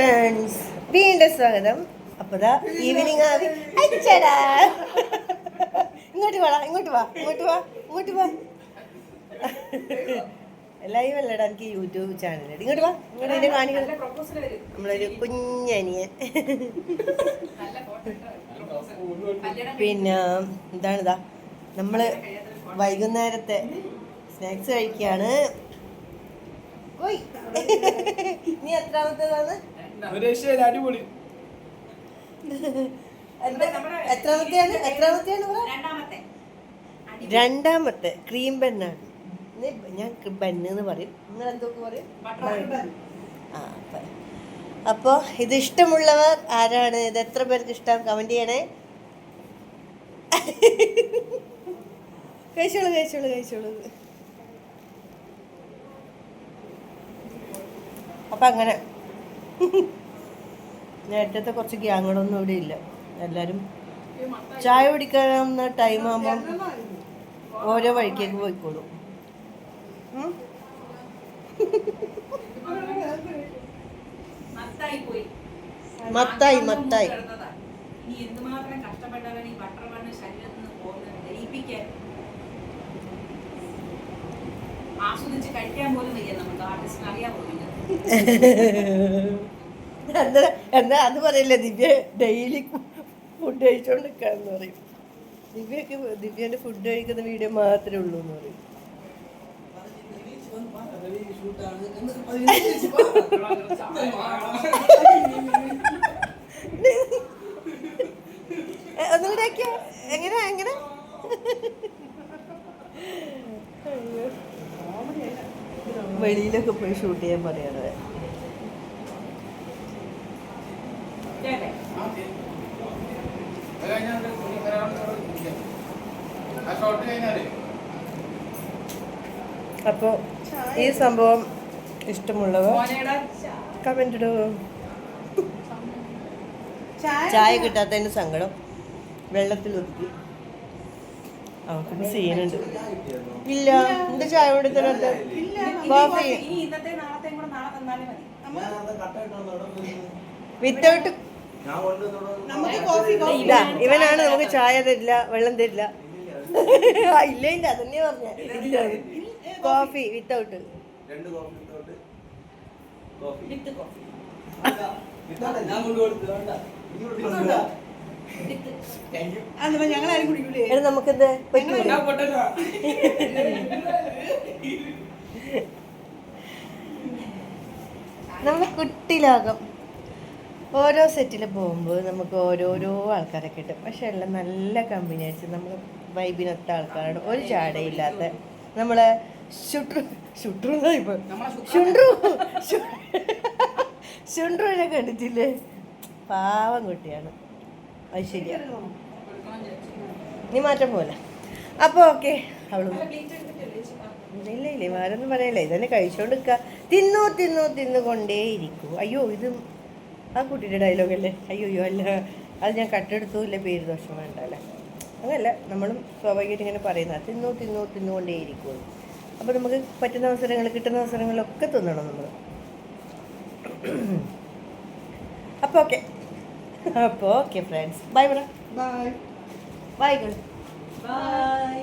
Friends വീണ്ടും സ്വാഗതം. അപ്പോൾ ഈവനിങ് ആവി. അയച്ചടാ ഇങ്ങോട്ട് വാടാ ഇങ്ങോട്ട് വാ ഇങ്ങോട്ട് വാ ഇങ്ങോട്ട് വാ. ലൈവ് അല്ലടാ എനിക്ക് യൂട്യൂബ് ചാനൽ ഇങ്ങോട്ട് വാ ഇങ്ങോട്ട് എന്നെ കാണികൾ നമ്മളൊരു കുഞ്ഞനിയൻ. പിന്നെ എന്താണിതാ നമ്മൾ വൈകുന്നേരത്തെ സ്നാക്സ് കഴിക്കുകയാണ് നീ എത്രാമത്തേതാണ്? ഒരു രക്ഷയില്ല, അടിപൊളി എത്രാമത്തെയാണ്? എത്രാമത്തെയാണ് രണ്ടാമത്തെ. രണ്ടാമത്തെ ക്രീം ബന്നാണ് നീ- ഞാൻ ബന്ന് എന്ന് പറയും. നിങ്ങൾ എന്തൊക്കെ പറയും ആ അപ്പൊ- അപ്പോ ഇത് ഇഷ്ടമുള്ളവർ ആരാണ്? ഇത് എത്ര പേർക്ക് ഇഷ്ടം? കമന്റ് ചെയ്യണേ. കഴിച്ചോളൂ കഴിച്ചോളൂ കഴിച്ചോളൂ. അപ്പൊ അങ്ങനെ. നേരത്തെ കുറച്ച് ഗ്യാങ്ങുകളൊന്നും ഇവിടെ ഇല്ല. എല്ലാരും ചായ കുടിക്കാവുന്ന ടൈം ആകുമ്പം ഓരോ വഴിക്കേക്ക് പോയിക്കോളും? മത്തായി മത്തായി, ആസ്വദിച്ച് കഴിക്കാൻ പോലും വയ്യ നമുക്ക് ആർട്ടിസ്റ്റിന് അറിയാൻ പോലും എന്താ എന്നാ അത് പറയില്ല ദിവ്യ ഡെയിലി ഫുഡ് കഴിച്ചോണ്ട് നിൽക്കാന്ന് പറയും ദിവ്യക്ക് ദിവ്യന്റെ ഫുഡ് കഴിക്കുന്ന വീഡിയോ മാത്രമേ ഉള്ളൂ എന്ന് പറയും ഒന്നുകൂടെ? എങ്ങനെ എങ്ങനെ. വെളിയിലൊക്കെ പോയി ഷൂട്ട് ചെയ്യാൻ പറയണത് കേട്ടെ ആ ഷോട്ട് കഴിഞ്ഞാലേ അപ്പോൾ ഈ സംഭവം ഇഷ്ടമുള്ളവർ കമന്റ് ഇടൂ. ചായ കിട്ടാത്തതിന് സങ്കടം. വെള്ളത്തിൽ ഒതുക്കി. അവർക്ക് സീനുണ്ട്. ഇല്ല. എന്ത് ചായ കൊടുത്തത് കോഫി ഇനി ഇന്നത്തെ നാളത്തെയും കൂടെ നാളെ തന്നാലും മതി. വിത്തൗട്ട് ഇതാ ഇവനാണ് നമുക്ക് ചായ തരില്ല വെള്ളം തരില്ല. ഇല്ല ഇല്ല. അതന്നെ പറഞ്ഞ. കോഫി. വിത്തൗട്ട്. ഞങ്ങളാരും പറ്റൂല? പൊട്ടല്ലോ നമ്മളെ കുട്ടിലോകം ഓരോ സെറ്റിൽ പോകുമ്പോൾ നമുക്ക് ഓരോരോ ആൾക്കാരെ കിട്ടും പക്ഷെ എല്ലാം നല്ല കമ്പനി അടിച്ച് നമ്മൾ വൈബിനൊത്ത ആൾക്കാരോട് ഒരു ചാടയില്ലാത്ത നമ്മളെ ഷുട്രു ഷുട്രു എന്നാ ഇപ്പൊ? ഷുണ്ട്രു ഷുണ്ട്രുവിനെ കണ്ടിട്ടില്ലേ? പാവം കുട്ടിയാണ്. അത് ശരിയാണ് നീ മാറ്റം പോലെ അപ്പോൾ ഓക്കെ. അവൾ ഇല്ല ഇല്ല വേറൊന്നും പറയല്ല. ഇതന്നെ കഴിച്ചോണ്ട് നിൽക്കുക തിന്നു തിന്നു തിന്നു കൊണ്ടേ ഇരിക്കൂ അയ്യോ ഇത് ആ കുട്ടിയുടെ ഡയലോഗ് അല്ലേ? അയ്യോ അയ്യോ അല്ല അത് ഞാൻ കട്ടെടുത്തു ഇല്ല പേര് ദോഷം വേണ്ട അല്ലേ അങ്ങനല്ല നമ്മളും സ്വാഭാവികമായിട്ട് ഇങ്ങനെ പറയുന്നത്. തിന്നു തിന്നു തിന്നുകൊണ്ടേ ഇരിക്കുള്ളൂ അപ്പോൾ നമുക്ക് പറ്റുന്ന അവസരങ്ങൾ കിട്ടുന്ന അവസരങ്ങളൊക്കെ തിന്നണം നമ്മൾ അപ്പോൾ ഓക്കെ. അപ്പോൾ ഓക്കെ ഫ്രണ്ട്സ് ബൈ പറ ബൈ ബൈ കൾ ബൈ